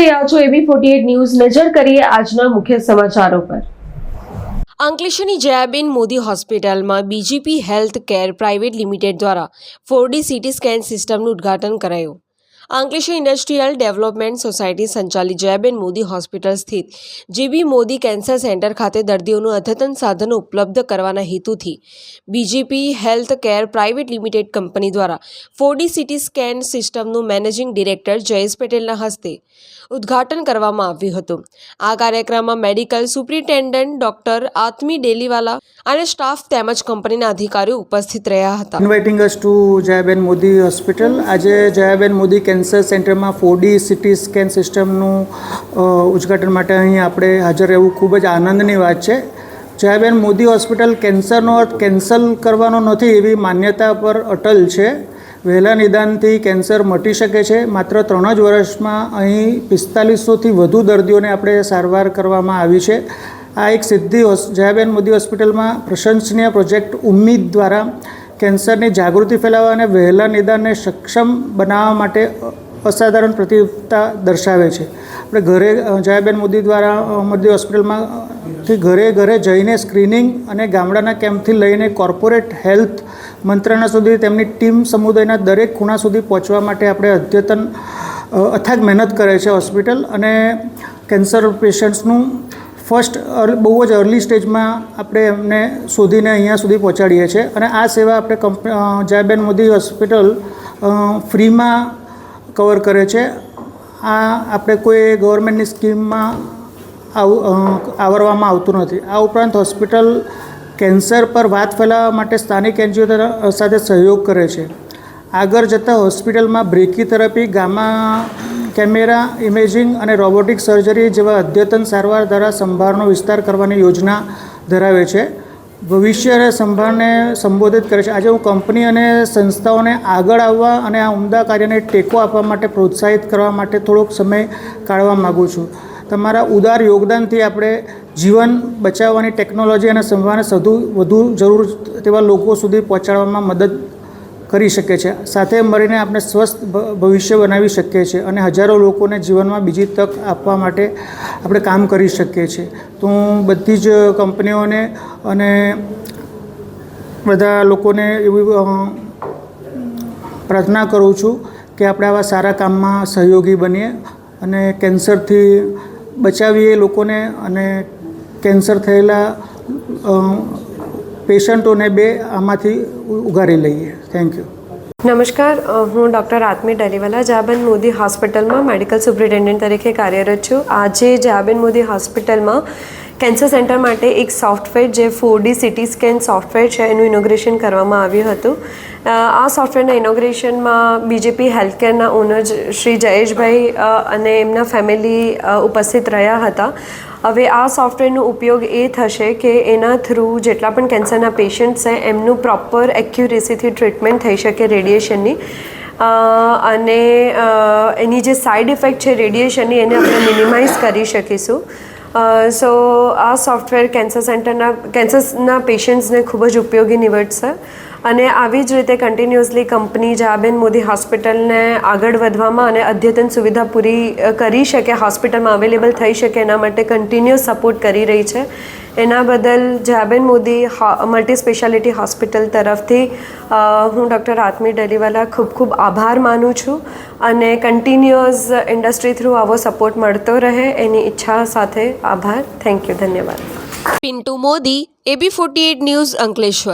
રહ્યા છો એબી forty news. નજર કરીએ આજના મુખ્ય સમાચારો પર. અંકલેશ્વરની જયાબેન મોદી હોસ્પિટલમાં BGP health care private limited દ્વારા ફોરડી સીટી સ્કેન સિસ્ટમનું ઉદ્ઘાટન કરાયું. અંકલેશ્વર ઇન્ડસ્ટ્રીયલ ડેવલપમેન્ટ સોસાયટી સંચાલિત જયાબેન મોદી હોસ્પિટલ સ્થિત જીબી મોદી કેન્સર સેન્ટર ખાતે દર્દીઓનું અદ્યતન સાધનો ઉપલબ્ધ કરવાના હેતુથી BGP health care private limited company દ્વારા ફોરડી સિટી સ્કેન સિસ્ટમનું મેનેજિંગ ડિરેક્ટર જયેશ પટેલના હસ્તે ઉદ્ઘાટન કરવામાં આવ્યું હતું. આ કાર્યક્રમમાં medical superintendent doctor Atmi Deliwala અને સ્ટાફ તેમજ કંપનીના અધિકારીઓ ઉપસ્થિત રહ્યા હતા. Inviting us to Jayaben Modi hospital. આજે જયાબેન મોદી કેન્સર સેન્ટરમાં ફોડી સિટી સ્કેન સિસ્ટમનું ઉદઘાટન માટે અહીં આપણે હાજર રહેવું ખૂબ જ આનંદની વાત છે. જયાબેન, મોદી હોસ્પિટલ કેન્સરનો અર્થ કેન્સલ કરવાનો નથી એવી માન્યતા પર અટલ છે. વહેલા નિદાનથી કેન્સર મટી શકે છે. માત્ર ત્રણ જ વર્ષમાં અહીં પિસ્તાલીસોથી વધુ દર્દીઓને આપણે સારવાર કરવામાં આવી છે. આ એક સિદ્ધિ જયાબેન, મોદી હોસ્પિટલમાં પ્રશંસનીય પ્રોજેક્ટ ઉમ્મીદ દ્વારા કેન્સરની જાગૃતિ ફેલાવવા અને વહેલા નિદાનને સક્ષમ બનાવવા માટે અસાધારણ પ્રતિભા દર્શાવે છે. આપણે ઘરે જયાબેન મોદી દ્વારા મોદી હોસ્પિટલમાં થી ઘરે ઘરે જઈને સ્ક્રીનિંગ અને ગામડાના કેમ્પથી લઈને કોર્પોરેટ હેલ્થ મંત્રણા સુધી તેમની ટીમ સમુદાયના દરેક ખૂણા સુધી પહોંચવા માટે આપણે અદ્યતન અથાગ મહેનત કરે છે હોસ્પિટલ અને કેન્સર પેશન્ટ્સનું ફર્સ્ટ બહુ જ અર્લી સ્ટેજમાં આપણે એમને શોધીને અહીંયા સુધી પહોંચાડીએ છીએ. અને આ સેવા આપણે કંપ જયાબેન મોદી હોસ્પિટલ ફ્રીમાં કવર કરે છે. આ આપણે કોઈ ગવર્મેન્ટની સ્કીમમાં આવું આવરવામાં આવતું નથી. આ ઉપરાંત હોસ્પિટલ કેન્સર પર વાત ફેલાવવા માટે સ્થાનિક એનજીઓ સાથે સહયોગ કરે છે. આગળ જતાં હોસ્પિટલમાં brachy therapy gamma camera, imaging અને રોબોટિક સર્જરી જેવા અદ્યતન સારવાર દ્વારા સંભાળનો વિસ્તાર કરવાની યોજના ધરાવે છે. ભવિષ્ય અને સંભાળને સંબોધિત કરે છે. આજે હું કંપની અને સંસ્થાઓને આગળ આવવા અને આ ઉમદા કાર્યને ટેકો આપવા માટે પ્રોત્સાહિત કરવા માટે થોડોક સમય કાઢવા માગું છું. તમારા ઉદાર યોગદાનથી આપણે જીવન બચાવવાની ટેકનોલોજી અને સંભાળને સધુ વધુ જરૂર તેવા લોકો સુધી પહોંચાડવામાં મદદ કરી શકે છે. સાથે મળીને આપણે સ્વસ્થ ભવિષ્ય બનાવી શકીએ છીએ અને હજારો લોકોને જીવનમાં બીજી તક આપવા માટે આપણે કામ કરી શકીએ છીએ. તો હું બધી જ કંપનીઓને અને બધા લોકોને એવી પ્રાર્થના કરું છું કે આપણે આવા સારા કામમાં સહયોગી બનીએ અને કેન્સરથી બચાવીએ લોકોને અને કેન્સર થયેલા પેશન્ટોને બે આમાંથી ઉગારી લઈએ. થેન્ક યુ નમસ્કાર. હું ડૉક્ટર આત્મી ડલીવાલા, જાબેન મોદી હોસ્પિટલમાં મેડિકલ સુપ્રિન્ટેન્ડન્ટ તરીકે કાર્યરત છું. આજે જાબેન મોદી હોસ્પિટલમાં કેન્સર સેન્ટર માટે એક સોફ્ટવેર જે four D CT scan software છે, એનું ઇનોગ્રેશન કરવામાં આવ્યું હતું. આ સોફ્ટવેરના ઇનોગ્રેશનમાં બીજેપી હેલ્થકેરના ઓનર શ્રી જયેશભાઈ અને એમના ફેમિલી ઉપસ્થિત રહ્યા હતા. હવે આ સોફ્ટવેરનો ઉપયોગ એ થશે કે એના થ્રુ જેટલા પણ કેન્સરના પેશન્ટ છે, એમનું પ્રોપર એક્યુરેસીથી ટ્રીટમેન્ટ થઈ શકે રેડિયેશનની અને એની જે સાઇડ ઇફેક્ટ છે રેડિયેશનની એને આપણે મિનિમાઇઝ કરી શકીશું. સો આ સોફ્ટવેર કેન્સર સેન્ટરના કેન્સરના પેશન્ટ્સને ખૂબ જ ઉપયોગી નીવડશે. અને આવી જ રીતે કન્ટિન્યુઅસલી કંપની જાબેન મોદી હોસ્પિટલને આગળ વધવામાં અને અદ્યતન સુવિધા પૂરી કરી શકે, હોસ્પિટલમાં અવેલેબલ થઈ શકે એના માટે કન્ટિન્યુઅસ સપોર્ટ કરી રહી છે. એના બદલ Jayaben Modi multi speciality hospital તરફથી હું ડૉક્ટર આત્મી ડલીવાલા ખૂબ ખૂબ આભાર માનું છું અને કન્ટિન્યુઅસ ઇન્ડસ્ટ્રી થ્રુ આવો સપોર્ટ મળતો રહે એની ઈચ્છા સાથે આભાર. થેન્ક યુ ધન્યવાદ. Pintu Modi AB forty news Ankleshwar.